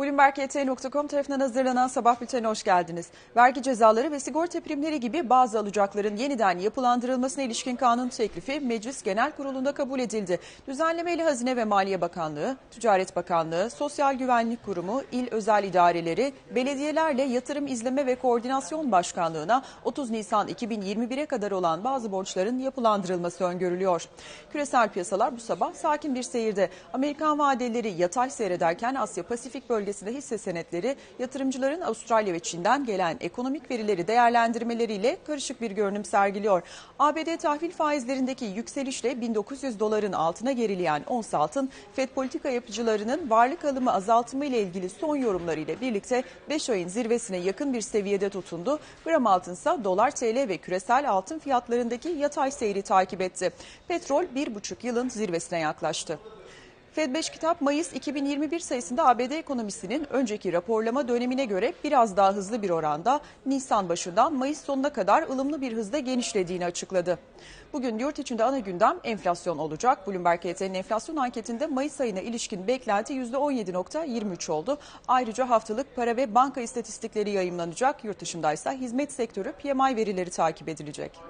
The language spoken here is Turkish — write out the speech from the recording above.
BloombergYT.com tarafından hazırlanan sabah bültenine hoş geldiniz. Vergi cezaları ve sigorta primleri gibi bazı alacakların yeniden yapılandırılmasına ilişkin kanun teklifi Meclis Genel Kurulu'nda kabul edildi. Düzenlemeyle Hazine ve Maliye Bakanlığı, Ticaret Bakanlığı, Sosyal Güvenlik Kurumu, il özel idareleri, belediyelerle Yatırım İzleme ve Koordinasyon Başkanlığı'na 30 Nisan 2021'e kadar olan bazı borçların yapılandırılması öngörülüyor. Küresel piyasalar bu sabah sakin bir seyirde. Amerikan vadeleri yatay seyrederken Asya Pasifik bölgesinde hisse senetleri yatırımcıların Avustralya ve Çin'den gelen ekonomik verileri değerlendirmeleriyle karışık bir görünüm sergiliyor. ABD tahvil faizlerindeki yükselişle 1900 doların altına gerileyen ons altın, FED politika yapıcılarının varlık alımı azaltımı ile ilgili son yorumları ile birlikte 5 ayın zirvesine yakın bir seviyede tutundu. Gram altın ise dolar TL ve küresel altın fiyatlarındaki yatay seyri takip etti. Petrol 1,5 yılın zirvesine yaklaştı. Fed 5 kitap Mayıs 2021 sayısında ABD ekonomisinin önceki raporlama dönemine göre biraz daha hızlı bir oranda Nisan başından Mayıs sonuna kadar ılımlı bir hızda genişlediğini açıkladı. Bugün yurt içinde ana gündem enflasyon olacak. Bloomberg HT'nin enflasyon anketinde Mayıs ayına ilişkin beklenti %17.23 oldu. Ayrıca haftalık para ve banka istatistikleri yayımlanacak. Yurt dışındaysa hizmet sektörü PMI verileri takip edilecek.